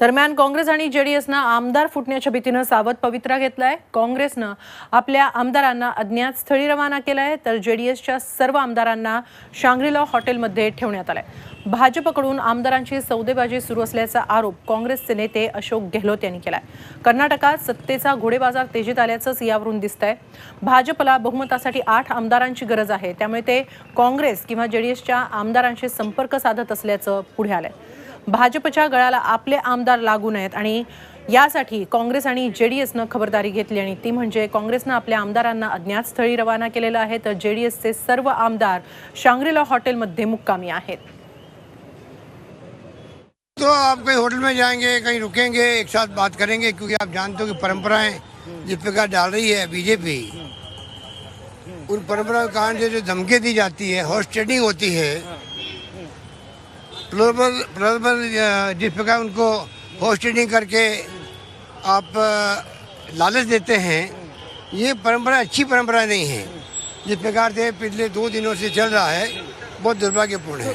दरम्यान काँग्रेस आणि जेडीएसनं आमदार फुटण्याच्या भीतीनं सावध पवित्रा घेतलाय. काँग्रेसनं आपल्या आमदारांना अज्ञात स्थळी रवाना केलाय. तर जेडीएसच्या सर्व आमदारांना शांग्रीला हॉटेलमध्ये ठेवण्यात आलाय. भाजपकडून आमदारांची सौदेबाजी सुरू असल्याचा आरोप काँग्रेसचे नेते अशोक गेहलोत यांनी केलाय. कर्नाटकात सत्तेचा घोडेबाजार तेजीत आल्याचंच यावरून दिसतंय. भाजपला बहुमतासाठी आठ आमदारांची गरज आहे. त्यामुळे ते काँग्रेस किंवा जेडीएसच्या आमदारांशी संपर्क साधत असल्याचं पुढे आलंय. भाजपच्या गळाला आपले आमदार लागू नयेत आणि यासाठी काँग्रेस आणि जे डी एसनं खबरदारी घेतली आणि ती म्हणजे काँग्रेसनं आपल्या आमदारांना अज्ञात स्थळी रवाना केलेलं आहे. तर जे डी एसचे सर्व आमदार शांग्रीला हॉटेलमध्ये मुक्कामी आहेत. तो आप कहीं होटल में जाएंगे कहीं रुकेंगे एक साथ बात करेंगे क्योंकि आप जानते हो कि परंपराएं जिस प्रकार डाल रही है बीजेपी उन परंपराओं के कारण से जो धमकी दी जाती है हॉर्स ट्रेडिंग होती है प्रलोभन प्रलोभन जिस प्रकार उनको होस्टिंग करके आप लालच देते हैं। ये परंपरा अच्छी परंपरा नहीं है। जिस प्रकार से पिछले दो दिनों से चल रहा है, बहुत दुर्भाग्यपूर्ण है।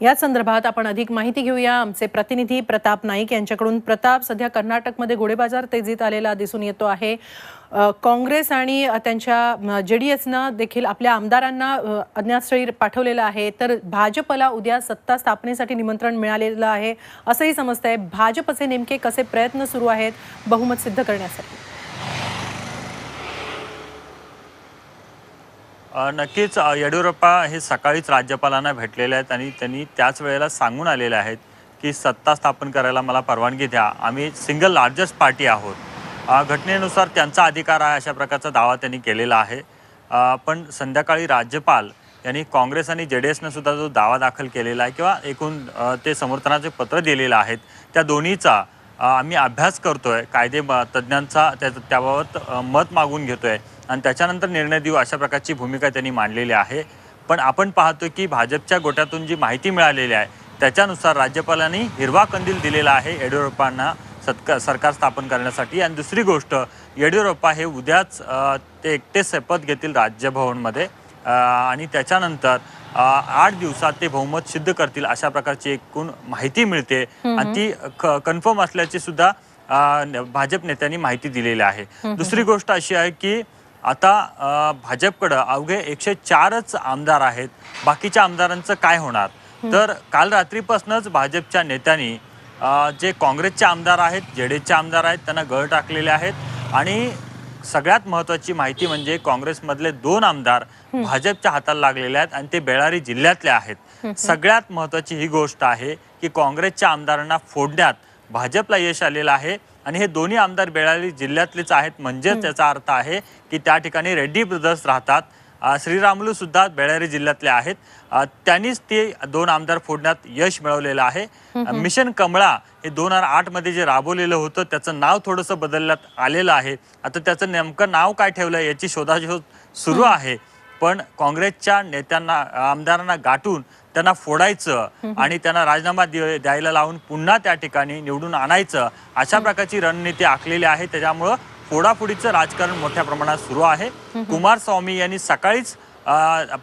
या संदर्भात आपण अधिक माहिती घेऊया. आमचे प्रतिनिधी प्रताप नाईक यांच्याकडून. प्रताप सध्या कर्नाटकमध्ये घोडेबाजार तेजीत आलेला दिसून येतो आहे. काँग्रेस आणि त्यांच्या जे डी एसनं देखील आपल्या आमदारांना अज्ञातस्थळी पाठवलेलं आहे. तर भाजपला उद्या सत्ता स्थापनेसाठी निमंत्रण मिळालेलं आहे असंही समजतंय. भाजपचे नेमके कसे प्रयत्न सुरू आहेत? बहुमत सिद्ध करण्यासाठी. नक्कीच येडियुरप्पा हे सकाळीच राज्यपालांना भेटलेले आहेत आणि त्यांनी त्याच वेळेला सांगून आलेले आहेत की सत्ता स्थापन करायला मला परवानगी द्या. आम्ही सिंगल लार्जेस्ट पार्टी आहोत. घटनेनुसार त्यांचा अधिकार आहे अशा प्रकारचा दावा त्यांनी केलेला आहे. पण संध्याकाळी राज्यपाल यांनी काँग्रेस आणि जे डी एसनं सुद्धा जो दावा दाखल केलेला आहे किंवा एकूण ते समर्थनाचे पत्र दिलेलं आहेत त्या दोन्हीचा आम्ही अभ्यास करतोय कायदे तज्ज्ञांचा त्या त्याबाबत मत मागून घेतोय. आणि त्याच्यानंतर निर्णय देऊ अशा प्रकारची भूमिका त्यांनी मांडलेली आहे. पण आपण पाहतोय की भाजपच्या गोट्यातून जी माहिती मिळालेली आहे त्याच्यानुसार राज्यपालांनी हिरवा कंदील दिलेला आहे येडियुरप्पांना सत्का सरकार स्थापन करण्यासाठी. आणि दुसरी गोष्ट येडियुरप्पा हे उद्याच ते एकटे शपथ घेतील राज्यभवनमध्ये. आणि त्याच्यानंतर आठ दिवसात ते बहुमत सिद्ध करतील अशा प्रकारची एकूण माहिती मिळते. आणि ती कन्फर्म असल्याची सुद्धा भाजप नेत्यांनी माहिती दिलेली आहे. दुसरी गोष्ट अशी आहे की आता भाजपकडं अवघे एकशे चारच आमदार आहेत. बाकीच्या आमदारांचं काय होणार? तर काल रात्रीपासूनच भाजपच्या नेत्यांनी जे काँग्रेसचे आमदार आहेत जेडीएसचे आमदार आहेत त्यांना गळ टाकलेले आहेत. आणि सगळ्यात महत्वाची माहिती म्हणजे काँग्रेसमधले दोन आमदार भाजपच्या हाताला लागलेले आहेत आणि ते बेळारी जिल्ह्यातले आहेत. सगळ्यात महत्वाची ही गोष्ट आहे की काँग्रेसच्या आमदारांना फोडण्यात भाजपला यश आलेलं आहे आणि हे दोन्ही आमदार बेळारी जिल्ह्यातलेच आहेत. म्हणजेच याचा अर्थ आहे की त्या ठिकाणी रेड्डी ब्रदर्स राहतात. श्रीरामुलू सुद्धा बेळारी जिल्ह्यातले आहेत. त्यांनीच ते दोन आमदार फोडण्यात यश मिळवलेलं आहे. मिशन कमळा हे दोन हजार आठमध्ये जे राबवलेलं होतं त्याचं नाव थोडंसं बदलण्यात आलेलं आहे. आता त्याचं नेमकं नाव काय ठेवलं याची शोधाशोध सुरू आहे. पण काँग्रेसच्या नेत्यांना आमदारांना गाठून त्यांना फोडायचं आणि त्यांना राजीनामा द्यायला लावून पुन्हा त्या ठिकाणी निवडून आणायचं अशा प्रकारची रणनीती आखलेली आहे. त्याच्यामुळं फोडाफोडीचं राजकारण मोठ्या प्रमाणात सुरू आहे. कुमारस्वामी यांनी सकाळीच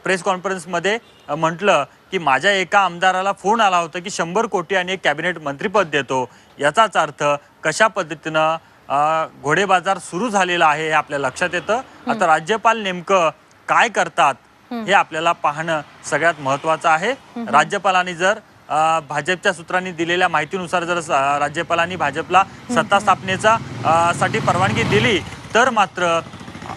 प्रेस कॉन्फरन्समध्ये म्हटलं की माझ्या एका आमदाराला फोन आला होता की शंभर कोटी आणि एक कॅबिनेट मंत्रीपद देतो. याचाच अर्थ कशा पद्धतीनं घोडेबाजार सुरू झालेला आहे हे आपल्या लक्षात येतं. आता राज्यपाल नेमकं काय करतात हे आपल्याला पाहणं सगळ्यात महत्वाचं आहे. राज्यपालांनी जर भाजपच्या सूत्रांनी दिलेल्या माहितीनुसार जर राज्यपालांनी भाजपला सत्ता स्थापनेचा साठी परवानगी दिली तर मात्र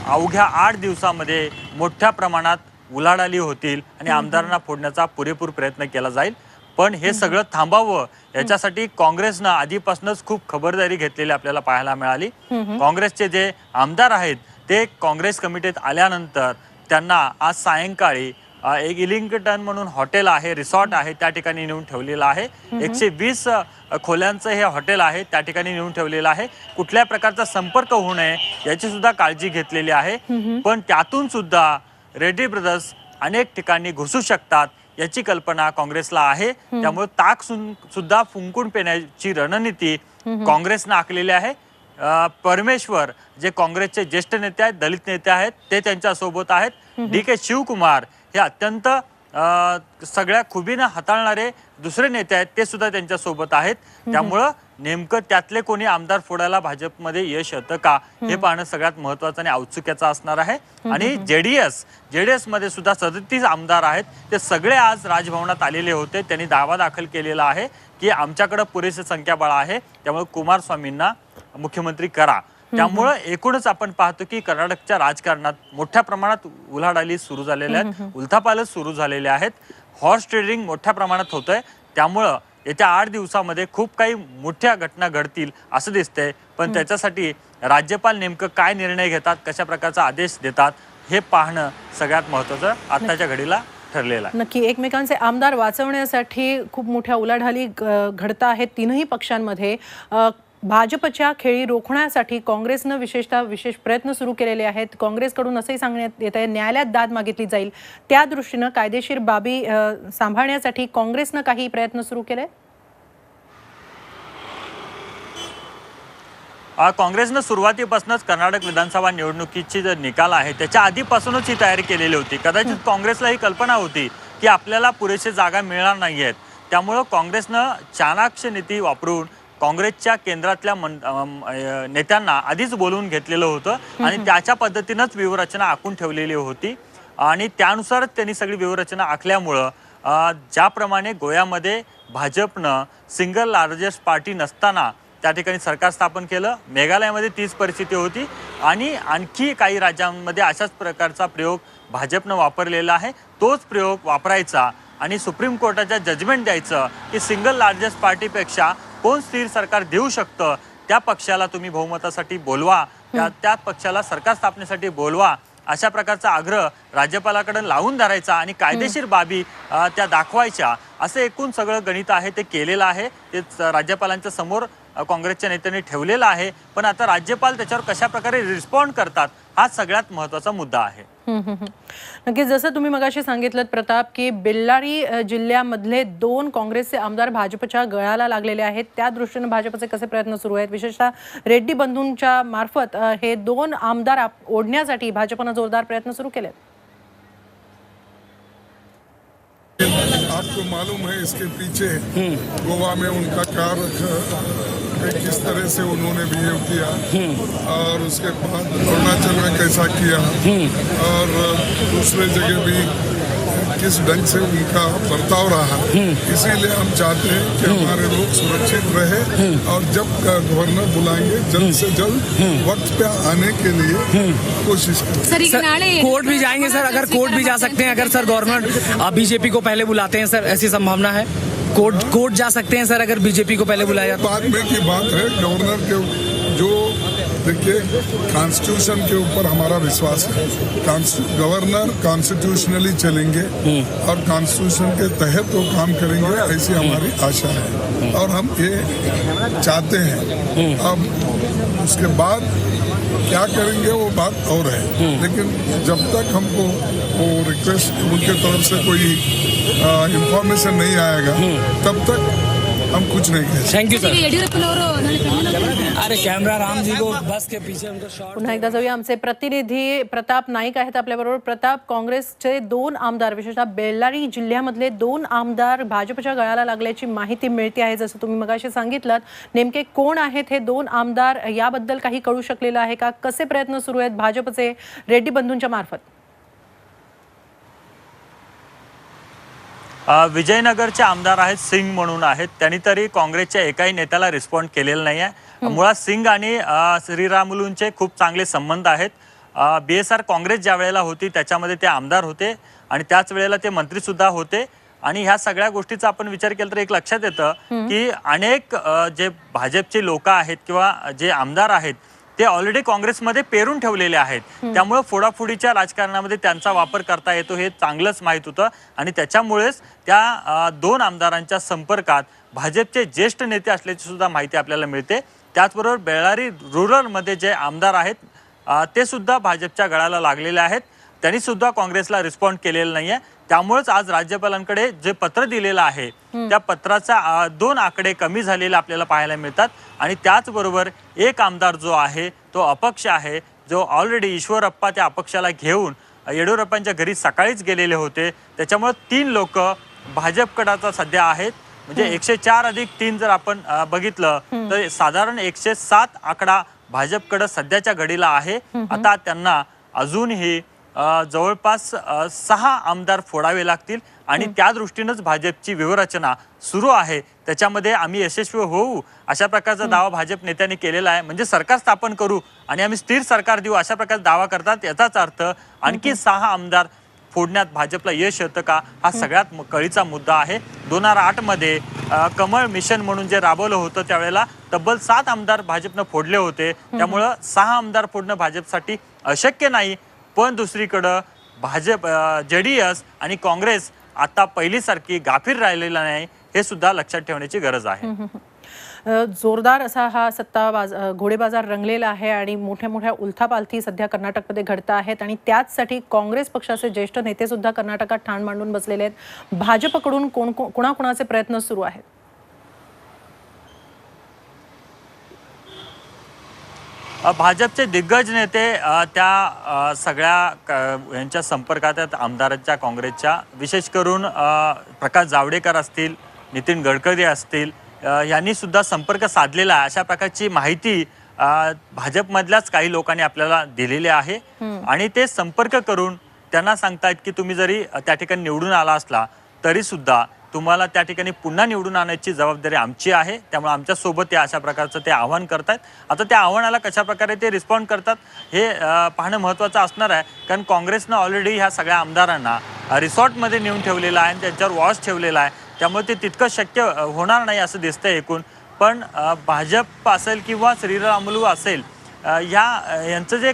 अवघ्या आठ दिवसामध्ये मोठ्या प्रमाणात उलाढाली होतील आणि आमदारांना फोडण्याचा पुरेपूर प्रयत्न केला जाईल. पण हे सगळं थांबावं याच्यासाठी काँग्रेसनं आधीपासूनच खूप खबरदारी घेतलेली आपल्याला पाहायला मिळाली. काँग्रेसचे जे आमदार आहेत ते काँग्रेस कमिटीत आल्यानंतर त्यांना आज सायंकाळी एक इलिंग्टन म्हणून हॉटेल आहे रिसॉर्ट आहे त्या ठिकाणी नेऊन ठेवलेलं आहे. एकशे वीस खोल्यांचं हे हॉटेल आहे त्या ठिकाणी नेऊन ठेवलेलं आहे. कुठल्या प्रकारचा संपर्क होऊ नये याची सुद्धा काळजी घेतलेली आहे. पण त्यातून सुद्धा रेड्डी ब्रदर्स अनेक ठिकाणी घुसू शकतात याची कल्पना काँग्रेसला आहे. त्यामुळे ताक सुद्धा फुंकून पेण्याची रणनीती काँग्रेसनं आखलेली आहे. परमेश्वर जे काँग्रेसचे ज्येष्ठ नेते आहेत दलित नेते आहेत ते त्यांच्यासोबत आहेत डी के शिवकुमार हे अत्यंत सगळ्या खुबीनं हाताळणारे दुसरे नेते आहेत ते सुद्धा त्यांच्यासोबत आहेत त्यामुळं नेमकं त्यातले कोणी आमदार फोडायला भाजपमध्ये यश येतं का हे पाहणं सगळ्यात महत्वाचं आणि औत्सुक्याचं असणार आहे. आणि जेडीएस जेडीएसमध्ये सुद्धा सदतीस आमदार आहेत ते सगळे आज राजभवनात आलेले होते. त्यांनी दावा दाखल केलेला आहे की आमच्याकडे पुरेसे संख्याबळ आहे. त्यामुळे कुमारस्वामींना मुख्यमंत्री करा. त्यामुळं एकूणच आपण पाहतो की कर्नाटकच्या राजकारणात मोठ्या प्रमाणात उलाढाली सुरू झालेल्या आहेत. उलथापालच सुरू झालेले आहेत. हॉर्स ट्रेडिंग मोठ्या प्रमाणात होतंय. त्यामुळं येत्या आठ दिवसामध्ये खूप काही मोठ्या घटना घडतील असं दिसतंय. पण त्याच्यासाठी राज्यपाल नेमकं काय निर्णय घेतात कशा प्रकारचा आदेश देतात हे पाहणं सगळ्यात महत्वाचं आत्ताच्या घडीला ठरलेलं आहे. नक्की. एकमेकांचे आमदार वाचवण्यासाठी खूप मोठ्या उलाढाली घडत आहेत. तीनही पक्षांमध्ये. भाजपच्या खेळी रोखण्यासाठी काँग्रेसनं विशेषतः विशेष प्रयत्न सुरू केलेले आहेत. काँग्रेसकडून असंही सांगण्यात येत आहे न्यायालयात दाद मागितली जाईल. त्या दृष्टीनं कायदेशीर बाबी सांभाळण्यासाठी काँग्रेसनं काही प्रयत्न सुरू केले काँग्रेसनं सुरुवातीपासूनच कर्नाटक विधानसभा निवडणुकीची जो निकाल आहे त्याच्या आधीपासूनच ही तयारी केलेली होती. कदाचित काँग्रेसला ही कल्पना होती की आपल्याला पुरेशी जागा मिळणार नाही आहेत त्यामुळं काँग्रेसनं चाणाक्ष नीती वापरून काँग्रेसच्या केंद्रातल्या अ, नेत्यांना आधीच बोलवून घेतलेलं होतं आणि त्याच्या पद्धतीनंच व्यूहरचना आखून ठेवलेली होती. आणि त्यानुसारच त्यांनी सगळी व्यूहरचना आखल्यामुळं ज्याप्रमाणे गोव्यामध्ये भाजपनं सिंगल लार्जेस्ट पार्टी नसताना त्या ठिकाणी सरकार स्थापन केलं मेघालयामध्ये तीच परिस्थिती होती आणि आणखी काही राज्यांमध्ये अशाच प्रकारचा प्रयोग भाजपनं वापरलेला आहे. तोच प्रयोग वापरायचा आणि सुप्रीम कोर्टाच्या जजमेंट द्यायचं की सिंगल लार्जेस्ट पार्टीपेक्षा कोण स्थिर सरकार देऊ शकतं त्या पक्षाला तुम्ही बहुमतासाठी बोलवा त्या त्या पक्षाला सरकार स्थापनेसाठी बोलवा अशा प्रकारचा आग्रह राज्यपालाकडे लावून धरायचा आणि कायदेशीर बाबी त्या दाखवायच्या असं एकूण सगळं गणित आहे ते केलेलं आहे ते राज्यपालांच्या समोर काँग्रेसच्या नेत्यांनी ठेवलेलं आहे पण आता राज्यपाल त्याच्यावर कशा प्रकारे रिस्पॉन्ड करतात हा सगळ्यात महत्त्वाचा मुद्दा आहे. नक्कीच जसं तुम्ही मगाशी सांगितलं प्रताप की बेल्लारी जिल्ह्यामधले दोन काँग्रेसचे आमदार भाजपच्या गळाला लागलेले आहेत. त्या दृष्टीनं भाजपचे कसे प्रयत्न सुरू आहेत? विशेषतः रेड्डी बंधूंच्या मार्फत हे दोन आमदार आप- ओढण्यासाठी भाजपनं जोरदार प्रयत्न सुरू केले आपको मालूम है इसके पीछे गोवा में उनका कार किस तरह से उन्होंने बिहेव किया। और उसके बाद अरुणाचल में कैसा किया। और दूसरे जगह भी किस ढंग से उनका बर्ताव रहा। हम्म। इसीलिए हम चाहते हैं कि हम्म। हमारे लोग सुरक्षित रहे हम्म। और जब गवर्नर बुलाएँगे जल्द से जल्द वक्त पे आने के लिए कोशिश कोर्ट भी जाएँगे सर अगर कोर्ट भी जा सकते हैं अगर सर गवर्नर बीजेपी को पहले बुलाते हैं सर ऐसी संभावना है? कोर्ट कोर्ट जा सकते हैं सर अगर बीजेपी को पहले बुलाया। बाद में की बात है गवर्नर के जो देखिए कॉन्स्टिट्यूशन के ऊपर हमारा विश्वास है। गवर्नर कॉन्स्टिट्यूशनली चलेंगे और कॉन्स्टिट्यूशन के तहत वो काम करेंगे ऐसी हमारी आशा है। और हम ये चाहते हैं अब उसके बाद क्या करेंगे वो बात और है। लेकिन जब तक हमको वो रिक्वेस्ट उनके तरफ़ से कोई इंफॉर्मेशन नहीं आएगा तब तक हम कुछ नहीं कह थँक्यू सर अरे कॅमेरा रामजी को बस के पीछे पुन्हा एकदा जाऊया. आमचे प्रतिनिधी प्रताप नाईक आहेत आपल्याबरोबर. प्रताप काँग्रेसचे दोन आमदार विशेषतः बेल्लारी जिल्ह्यामधले दोन आमदार भाजपच्या गळाला लागल्याची माहिती मिळते आहे जसं तुम्ही मगाशी सांगितलं नेमके कोण आहेत हे दोन आमदार याबद्दल काही कळू शकलेलं आहे का? कसे प्रयत्न सुरू आहेत भाजपचे? रेड्डी बंधूंच्या मार्फत. विजयनगरचे आमदार आहेत सिंग म्हणून आहेत. त्यांनी तरी काँग्रेसच्या एकाही नेत्याला रिस्पॉन्ड केलेलं नाही आहे मुळात सिंग आणि श्रीरामुलूंचे खूप चांगले संबंध आहेत. बी एस आर काँग्रेस ज्या वेळेला होती त्याच्यामध्ये ते आमदार होते आणि त्याच वेळेला ते मंत्री सुद्धा होते. आणि ह्या सगळ्या गोष्टीचा आपण विचार केला तर एक लक्षात येतं की अनेक जे भाजपचे लोक आहेत किंवा जे आमदार आहेत ते ऑलरेडी काँग्रेसमध्ये पेरून ठेवलेले आहेत. त्यामुळे फोडाफोडीच्या राजकारणामध्ये त्यांचा वापर करता येतो हे चांगलंच माहीत होतं. आणि त्याच्यामुळेच त्या दोन आमदारांच्या संपर्कात भाजपचे ज्येष्ठ नेते असल्याची सुद्धा माहिती आपल्याला मिळते. त्याचबरोबर बेळारी रुरलमध्ये जे आमदार आहेत ते सुद्धा भाजपच्या गळाला लागलेले आहेत. त्यांनी सुद्धा काँग्रेसला रिस्पॉन्ड केलेलं नाहीये. त्यामुळेच आज राज्यपालांकडे जे पत्र दिलेलं आहे त्या पत्राचा दोन आकडे कमी झालेले आपल्याला पाहायला मिळतात आणि त्याचबरोबर एक आमदार जो आहे तो अपक्ष आहे जो ऑलरेडी ईश्वरप्पा त्या अपक्षाला घेऊन येडियुरप्पांच्या घरी सकाळीच गेलेले होते. त्याच्यामुळे तीन लोक भाजपकडाचा सध्या आहेत. म्हणजे एकशे चार अधिक तीन जर आपण बघितलं तर साधारण एकशे सात आकडा भाजपकडे सध्याच्या घडीला आहे. आता त्यांना अजूनही जवळपास सहा आमदार फोडावे लागतील आणि त्या दृष्टीनंच भाजपची व्यूहरचना सुरू आहे. त्याच्यामध्ये आम्ही यशस्वी होऊ. अशा प्रकारचा दावा भाजप नेत्यांनी केलेला आहे. म्हणजे सरकार स्थापन करू आणि आम्ही स्थिर सरकार देऊ अशा प्रकारचा दावा करतात याचाच अर्थ आणखी सहा आमदार फोडण्यात भाजपला यश येतं का? हा सगळ्यात म- कळीचा मुद्दा आहे. दोन हजार आठमध्ये अ, कमळ मिशन म्हणून जे राबवलं होतं त्यावेळेला तब्बल सात आमदार भाजपनं फोडले होते. त्यामुळं सहा आमदार फोडणं भाजपसाठी अशक्य नाही. पण दुसरीकडं भाजप जे डी एस आणि काँग्रेस आता पहिलीसारखी गाफीर राहिलेला नाही हे सुद्धा लक्षात ठेवण्याची गरज आहे. जोरदार असा हा सत्ता बाज घोडेबाजार रंगलेला आहे आणि मोठ्या मोठ्या उलथापालथी सध्या कर्नाटकमध्ये घडत आहेत आणि त्याचसाठी काँग्रेस पक्षाचे ज्येष्ठ नेतेसुद्धा कर्नाटकात ठाण मांडून बसलेले आहेत. भाजपकडून कोण- कोणाकोणाचे प्रयत्न सुरू आहेत? भाजपचे दिग्गज नेते त्या सगळ्या यांच्या संपर्कात आहेत आमदारांच्या काँग्रेसच्या. विशेष करून प्रकाश जावडेकर असतील नितीन गडकरी असतील यांनी सुद्धा संपर्क साधलेला आहे. अशा प्रकारची माहिती भाजपमधल्याच काही लोकांनी आपल्याला दिलेली आहे. आणि ते संपर्क करून त्यांना सांगतायत की तुम्ही जरी त्या ठिकाणी निवडून आला असला तरी सुद्धा तुम्हाला त्या ठिकाणी पुन्हा निवडून आणायची जबाबदारी आमची आहे. त्यामुळे आमच्यासोबत ते अशा प्रकारचं ते आव्हान करतायत. आता त्या आव्हानाला कशा प्रकारे ते रिस्पॉन्ड करतात हे पाहणं महत्त्वाचं असणार आहे. कारण काँग्रेसनं ऑलरेडी ह्या सगळ्या आमदारांना रिसॉर्टमध्ये नेऊन ठेवलेलं आहे आणि त्यांच्यावर वॉच ठेवलेला आहे. त्यामुळे ते तितकं शक्य होणार नाही असं दिसतंय एकूण. पण भाजप असेल किंवा श्रीरामलू असेल ह्या यांचं जे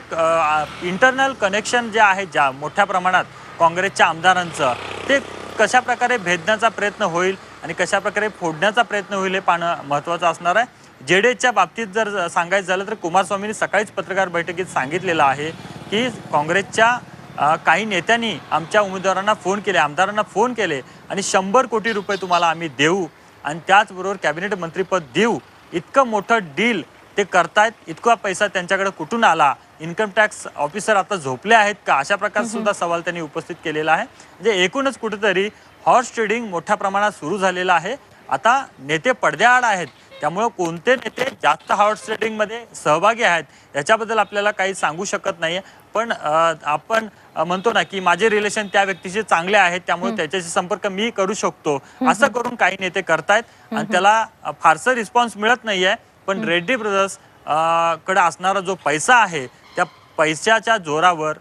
इंटरनल कनेक्शन जे आहे ज्या मोठ्या प्रमाणात काँग्रेसच्या आमदारांचं ते कशा प्रकारे भेदण्याचा प्रयत्न होईल आणि कशा प्रकारे फोडण्याचा प्रयत्न होईल हे पाहणं महत्त्वाचं असणार आहे. जे बाबतीत जर सांगायचं झालं तर कुमारस्वामींनी सकाळीच पत्रकार बैठकीत सांगितलेलं आहे की काँग्रेसच्या काही नेत्यांनी आमच्या उमेदवारांना फोन केले आमदारांना फोन केले आणि शंभर कोटी रुपये तुम्हाला आम्ही देऊ आणि त्याचबरोबर कॅबिनेट मंत्रीपद देऊ. इतकं मोठं डील ते करतायत. इतका पैसा त्यांच्याकडे कुठून आला? इन्कम टॅक्स ऑफिसर आता झोपले आहेत का? अशा प्रकारचा सुद्धा सवाल त्यांनी उपस्थित केलेला आहे. म्हणजे एकूणच कुठेतरी हॉर्स ट्रेडिंग मोठ्या प्रमाणात सुरू झालेलं आहे. आता नेते पडद्याआड आहेत. त्यामुळं कोणते नेते जास्त हॉर्स ट्रेडिंगमध्ये सहभागी आहेत याच्याबद्दल आपल्याला काही सांगू शकत नाही पण आपण म्हणतो ना की माझे रिलेशन त्या व्यक्तीशी चांगले आहेत त्यामुळे त्याच्याशी संपर्क मी करू शकतो. असं करून काही नेते करतायत. आणि त्याला फारसं रिस्पॉन्स मिळत नाहीये. पण रेड्डी ब्रदर्सकडे असणारा जो पैसा आहे त्या पैशाच्या जोरावर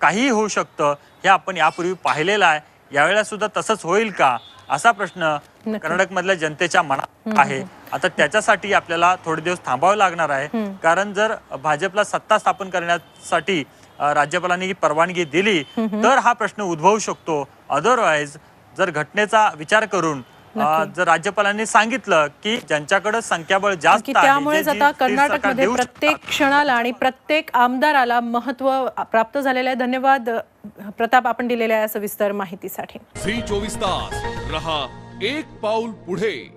काहीही होऊ शकतं हे आपण यापूर्वी पाहिलेलं आहे. यावेळेला सुद्धा तसंच होईल का? असा प्रश्न कर्नाटकमधल्या जनतेच्या मनात आहे. आता त्याच्यासाठी आपल्याला थोडे दिवस थांबावं लागणार आहे. कारण जर भाजपला सत्ता स्थापन करण्यासाठी राज्यपालांनी ही परवानगी दिली तर हा प्रश्न उद्भवू शकतो. अदरवाईज जर घटनेचा विचार करून जर राज्यपालांनी सांगितलं की ज्यांच्याकडे संख्याबळ जास्त त्यामुळेच आता कर्नाटकमध्ये प्रत्येक क्षणाला आणि प्रत्येक आमदाराला महत्त्व प्राप्त झालेलं आहे. धन्यवाद प्रताप आपण दिलेल्या या सविस्तर माहितीसाठी. झी चोवीस तास रहा एक पाऊल पुढे.